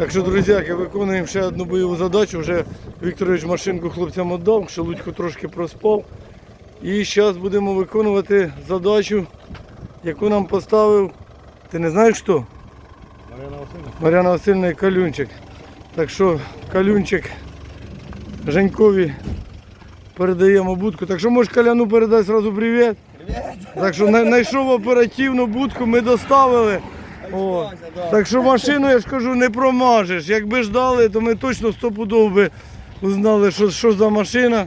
Так що, друзяки, виконуємо ще одну бойову задачу. Вже Вікторович машинку хлопцям віддав, Шелудько трошки проспав. І зараз будемо виконувати задачу, яку нам поставив. Ти не знаєш хто? Марина Васильівна. Мар'яна Васильівна і Калюнчик. Так що Калюнчик Женькові передаємо будку. Так що можеш Каляну передай зразу привіт. Так що знайшов оперативну будку, ми доставили. О. Так що машину, я ж кажу, не промажеш. Якби ждали, то ми точно стопудово би узнали, що, що за машина.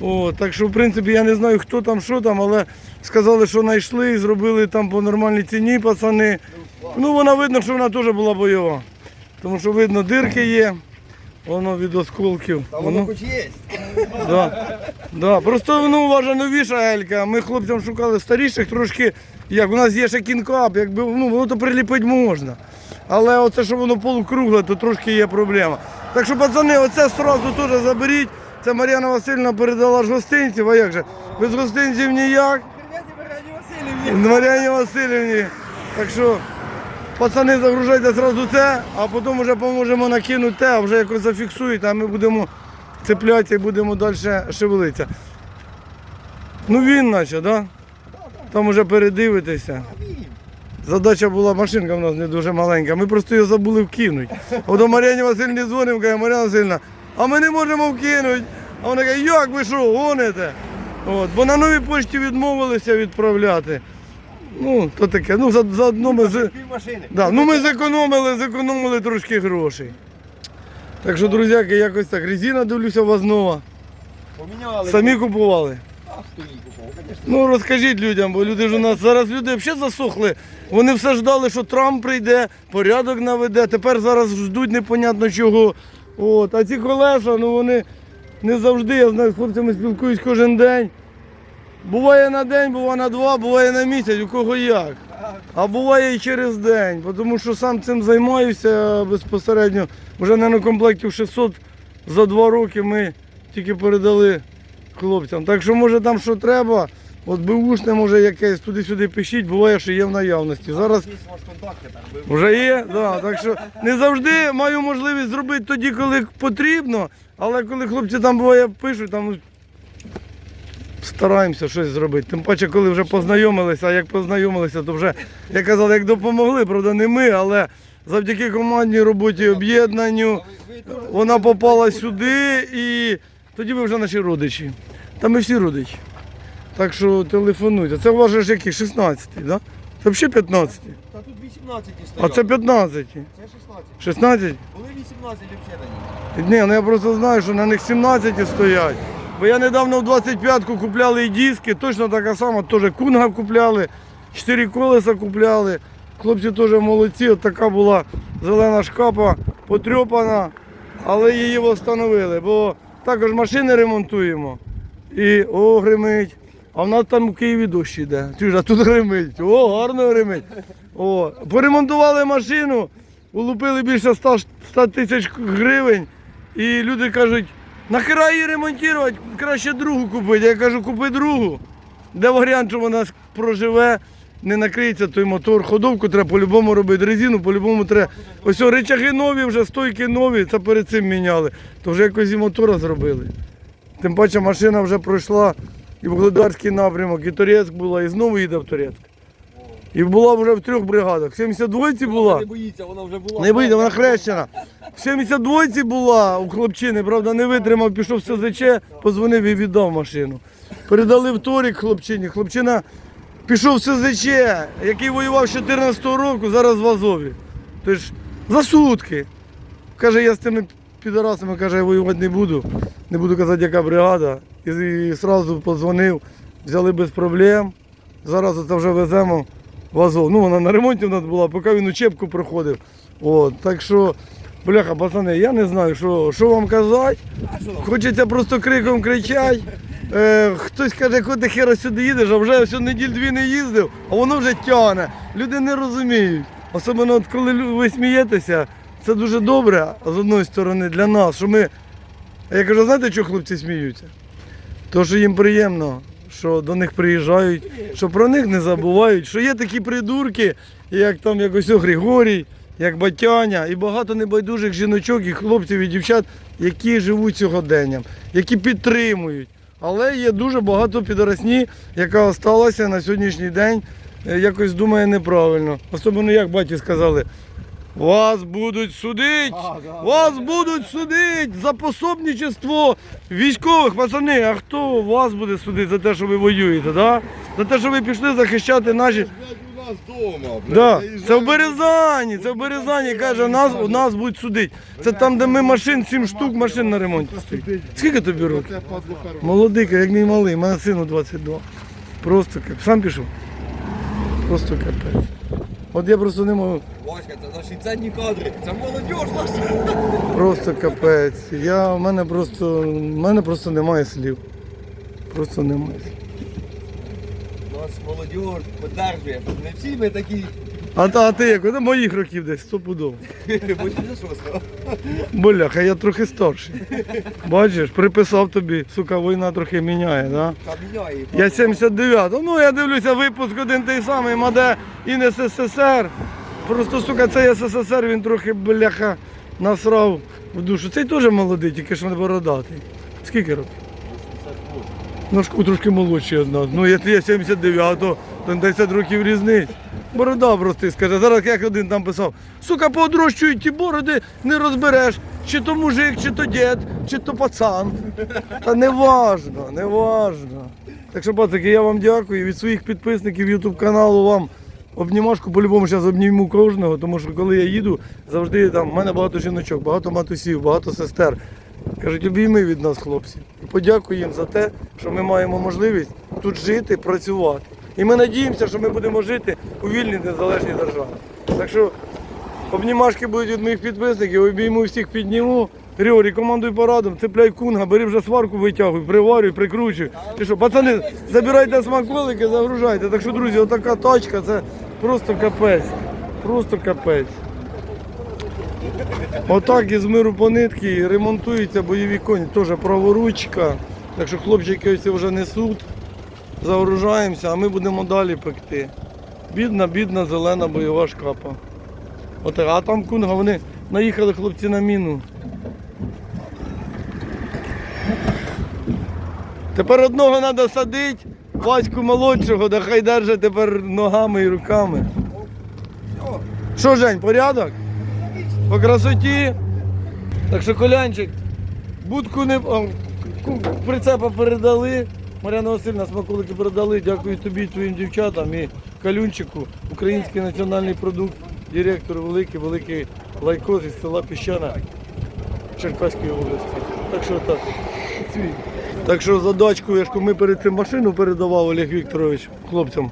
О, так що, в принципі, я не знаю, хто там, що там, але сказали, що знайшли і зробили там по нормальній ціні, пацани. Ну, вона видно, що вона теж була бойова. Тому що видно, дирки є, воно від осколків. Та Воно, воно хоч є. да, да. Просто воно вважає новіша гелька. Ми хлопцям шукали старіших трошки. Як у нас є ще кінкап, якби ну, воно то приліпити можна. Але оце, що воно полукругле, то трошки є проблема. Так що, пацани, оце одразу теж заберіть. Це Мар'яна Васильівна передала ж гостинців, а як же? Без гостинців ніяк. Мар'яні Васильівні. Так що, пацани, загружайте зразу це, а потім вже поможемо накинути те, а вже якось зафіксуєте, а ми будемо цеплятися і будемо далі шевелитися. Ну він наче, так? Да? Там вже передивитися. Задача була, машинка в нас не дуже маленька, ми просто її забули вкинути. От до Мар'яні Васильівні дзвонимо, каже, Мар'яна Васильівна, а ми не можемо вкинути. А вона каже, як ви що, гоните? От, бо на новій пошті відмовилися відправляти. Ну, то таке. Ну, за- заодно ми, з- машини. да, ну, ми зекономили, зекономили трошки грошей. Так що, друзяки, якось так. Резина, дивлюся, у вас нова. Поміняли. Самі купували. А хто її купував? Конечно. Ну розкажіть людям, бо люди ж у нас зараз люди взагалі засохли. Вони все ждали, що Трамп прийде, порядок наведе. Тепер зараз ждуть непонятно чого. От. А ці колеса, ну вони не завжди, я знаю, з хлопцями спілкуюсь кожен день. Буває на день, буває на два, буває на місяць, у кого як. А буває і через день, тому що сам цим займаюся безпосередньо. Вже на комплектів 600 за два роки ми тільки передали хлопцям. Так що може там що треба, от беушне може якесь, туди-сюди пишіть, буває, що є в наявності. Зараз вже є, да, так що не завжди маю можливість зробити тоді, коли потрібно, але коли хлопці там буває пишуть, там стараємося щось зробити. Тим паче, коли вже познайомилися, а як познайомилися, то вже, як казали, як допомогли, правда, не ми, але завдяки командній роботі, об'єднанню, вона попала сюди і тоді ви вже наші родичі. Та ми всі родичі. Так що телефонуйте. Це у вас же ж який? 16, так? Да? Це взагалі 15. Та тут 18 А це 15. Це 16. 16? Були 18 взагалі. Ні, ну я просто знаю, що на них 17 стоять. Бо я недавно в 25-ку купляли і диски, точно така сама, теж кунга купляли, 4 колеса купляли. Хлопці теж молодці, от така була зелена шкапа, потрьопана, але її встановили, бо також машини ремонтуємо. І о, гримить. А в нас там у Києві дощ іде. Чуєш, а тут гримить. О, гарно гримить. О, поремонтували машину, улупили більше 100 100 тисяч гривень. І люди кажуть, нахера її ремонтувати, краще другу купити. Я кажу, купи другу. Де варіант, що вона проживе, не накриється той мотор. Ходовку треба по-любому робити, резину по-любому треба. Ось о, речаги нові, вже стойки нові, це перед цим міняли. То вже якось і мотора зробили. Тим паче машина вже пройшла і в Глодарський напрямок, і Торецьк була, і знову їде в Торецьк. І була вже в трьох бригадах. В 72-ці була. Не боїться, вона вже була. Не вийде, вона хрещена. В 72-ці була у хлопчини, правда, не витримав, пішов в СЗЧ, позвонив і віддав машину. Передали вторік хлопчині. Хлопчина пішов в СЗЧ, який воював з 14-го року, зараз в Азові. Тож за сутки. Каже, я з тими підарасами каже, я воювати не буду. Не буду казати, яка бригада. І, і одразу подзвонив, взяли без проблем. Зараз це вже веземо в Ну, вона на ремонті в нас була, поки він учебку проходив. От, так що, бляха, пацани, я не знаю, що, що вам казати. Що? Хочеться просто криком кричати. Е, хтось каже, коли ти хера сюди їдеш, а вже всю неділю дві не їздив, а воно вже тягне. Люди не розуміють. Особливо, от коли ви смієтеся, це дуже добре з одної сторони для нас, що ми. А Я кажу, знаєте, чого хлопці сміються? То, що їм приємно, що до них приїжджають, що про них не забувають, що є такі придурки, як там якось Григорій, як Батяня, і багато небайдужих жіночок і хлопців і дівчат, які живуть сьогоденням, які підтримують. Але є дуже багато підоросні, яка осталася на сьогоднішній день, е, якось думає неправильно. Особливо, як баті сказали, вас будуть судити, А, да, вас будуть судити за пособничество військових, пацани. А хто вас буде судити за те, що ви воюєте, да? за те, що ви пішли захищати наші. У нас дома, блядь. Да, це в Березані, це в Березані, каже, нас, у нас будуть судити. Це там, де ми машин, 7 штук машин на ремонті стоїть. Скільки тобі років? Молодий, як мій малий, мене сину 22. Просто капець. Сам пішов? Просто капець. От я просто не можу. Васька, це наші ценні кадри. Це молодь наша. Просто капець. Я, в мене просто, в мене просто немає слів. Просто немає слів. Нас молодь подержує. Не всі ми такі. А, та- а ти як? От моїх років десь, стопудово. 86-го. Боляха, я трохи старший. Бачиш, приписав тобі, сука, війна трохи міняє, да? Та міняє. Я 79. Ну я дивлюся, випуск один той самий, Маде і СССР. Просто, сука, цей СССР він трохи, бляха, насрав в душу. Цей теж молодий, тільки що не бородатий. Скільки років? Ножку трошки молодший од нас. Ну, якщо я 79-го, то 10 років різниць. Борода просто скаже. Зараз як один там писав, сука, поодрощують ті бороди, не розбереш, чи то мужик, чи то дід, чи то пацан. Та не важно, не важно. Так що, пацаки, я вам дякую від своїх підписників YouTube каналу вам. Обнімашку по-любому зараз обніму кожного, тому що коли я їду, завжди там в мене багато жіночок, багато матусів, багато сестер. Кажуть, обійми від нас, хлопці. І подякую їм за те, що ми маємо можливість тут жити, працювати. І ми надіємося, що ми будемо жити у вільній незалежній державі. Так що обнімашки будуть від моїх підписників, обійму всіх підніму. Григорій, командуй порадом, цепляй кунга, бери вже сварку витягуй, приварюй, прикручуй. Ти що, пацани, забирайте смаколики, загружайте. Так що, друзі, отака тачка, це просто капець. Просто капець. Отак із миру по нитки ремонтуються бойові коні, теж праворучка. Так що хлопчики ось вже несуть, загружаємося, а ми будемо далі пекти. Бідна, бідна зелена бойова шкапа. От, а там кунга, вони наїхали хлопці на міну. Тепер одного треба садити, Ваську молодшого, да хай держить тепер ногами і руками. Що, Жень, порядок? По красоті. Так що колянчик, будку не о, прицепа передали. Мар'яна Васильівна смаколики передали. Дякую тобі, твоїм дівчатам і калюнчику. Український національний продукт, директор великий, великий лайкоз із села Піщана Черкаської області. Так що так. Свій. Так що задачку, я ж ми перед цим машину передавав Олег Вікторович хлопцям.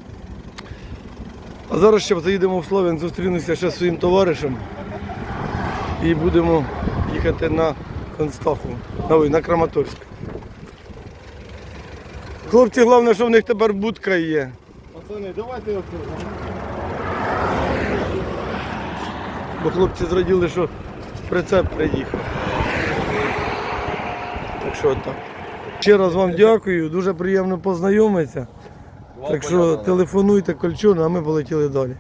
А зараз ще заїдемо в Слов'ян, зустрінуся ще зі своїм товаришем і будемо їхати на Констаху, на, на Краматорськ. Хлопці, головне, що в них тепер будка є. Пацани, давайте я Бо хлопці зраділи, що прицеп приїхав. Так що так. Ще раз вам дякую, дуже приємно познайомитися. Так що телефонуйте кольчуну, а ми полетіли далі.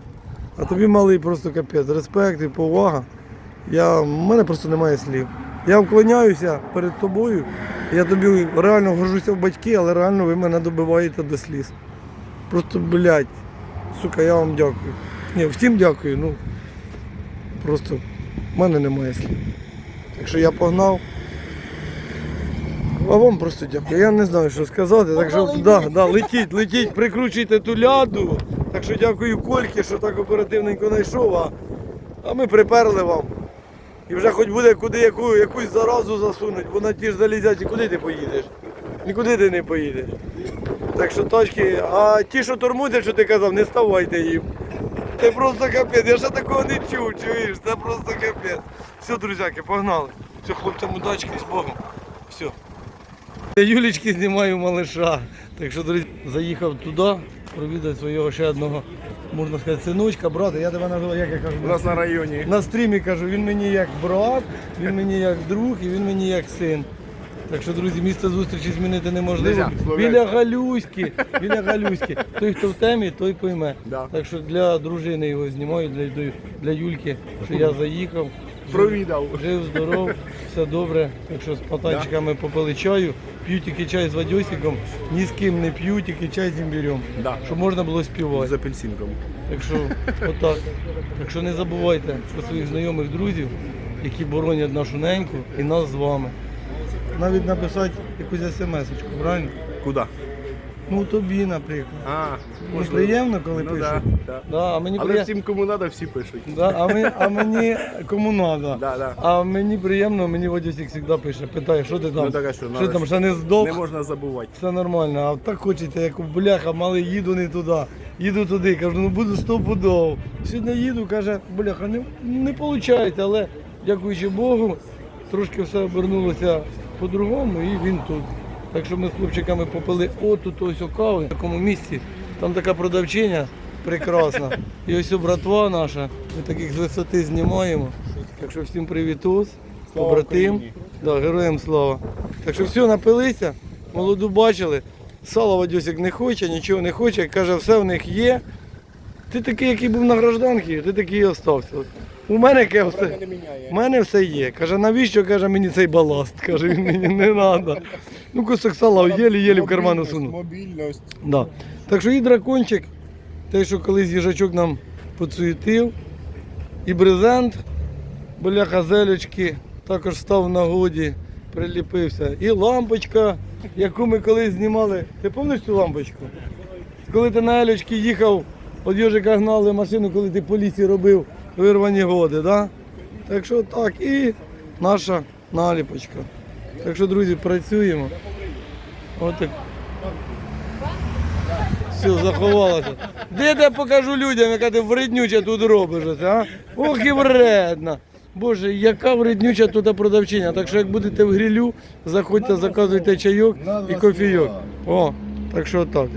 А тобі малий просто капець. Респект і повага. Я, в мене просто немає слів. Я вклоняюся перед тобою. Я тобі реально горжуся в батьки, але реально ви мене добиваєте до сліз. Просто, блядь, сука, я вам дякую. Ні, всім дякую. Ну, просто в мене немає слів. Так що я погнав. А вам просто дякую. Я не знаю, що сказати. Так що да, да, летіть, летіть, прикручуйте ту ляду. Так що дякую Кольки, що так оперативненько знайшов, а, а ми приперли вам. І вже хоч буде куди яку, якусь заразу засунуть, бо на ті ж залізяті, куди ти поїдеш? Нікуди ти не поїдеш. Так що тачки, а ті, що тормозять, що ти казав, не ставайте їм. Це просто капець, я ще такого не чув, чуєш, це просто капець. Все, друзяки, погнали. Все, хлопцям удачки з Богом. Все. Я Юлічки знімаю малиша. Так що, друзі, заїхав туди, провідати свого ще одного, можна сказати, синочка, брата. Я тебе називаю, як я кажу, У нас на районі. на стрімі кажу, він мені як брат, він мені як друг і він мені як син. Так що, друзі, місце зустрічі змінити неможливо. Нельзя, Біля Галюськи, біля Галюськи. Той, хто в темі, той пойме. Да. Так що для дружини його знімаю, для, для Юльки, що я заїхав. Провідав. Жив, здоров, все добре. Так що з патанчиками попили чаю, п'ю тільки чай з Вадьосиком, ні з ким не п'ю, тільки чай з імбирем. Да. Щоб можна було співати. З апельсинком. Так що отак. Так що не забувайте про своїх знайомих друзів, які боронять нашу неньку і нас з вами. Навіть написати якусь смс-очку, правильно? Куди? Ну тобі, наприклад. А, Ну, приємно, коли Ну, пишуть. да, да. Да, а мені Але приє- всім кому треба, всі пишуть. Да, а, мені, а мені кому надо. Да, да. А мені приємно, мені Водісік завжди пише, питає, що ти там? Ну, так, а що, що надо там, ж- ще не здох? Не можна забувати. Все нормально, а так хочеться, як у бляха, малий їду не туди, їду туди, кажу, ну буду стопудов. Сьогодні їду, каже, бляха, не, не виходить, але дякуючи Богу, трошки все обернулося по-другому і він тут. Так що ми з хлопчиками попили отут ось кави в такому місці. Там така продавчиня прекрасна. І ось братва наша, ми таких з висоти знімаємо. Так що всім привітос, побратим. Да, героям слава. Так що все, напилися, молоду бачили. Сало Вадюсик не хоче, нічого не хоче, каже, все в них є. Ти такий, який був на гражданці, ти такий і остався. У мене яке все. У мене все є. Каже, навіщо каже мені цей баласт? Каже, він мені не треба. Ну, кусок сала єлі-єлі в карман усунув. Мобільність. Да. Так що і дракончик, те, що колись їжачок нам поцуєтив, і брезент, бляха зелечки, також став в нагоді, приліпився. І лампочка, яку ми колись знімали. Ти пам'ятаєш цю лампочку? Коли ти на Елечки їхав, от Йожика гнали машину, коли ти по лісі робив вирвані годи, да? Так що так, і наша наліпочка. Так що, друзі, працюємо. Отак. Все, заховалася. Де я покажу людям, яка ти вреднюча тут робиш, а? Ох і вредна. Боже, яка вреднюча тут продавчиня. Так що як будете в грілю, заходьте, заказуйте чайок і кофійок. О, так що так.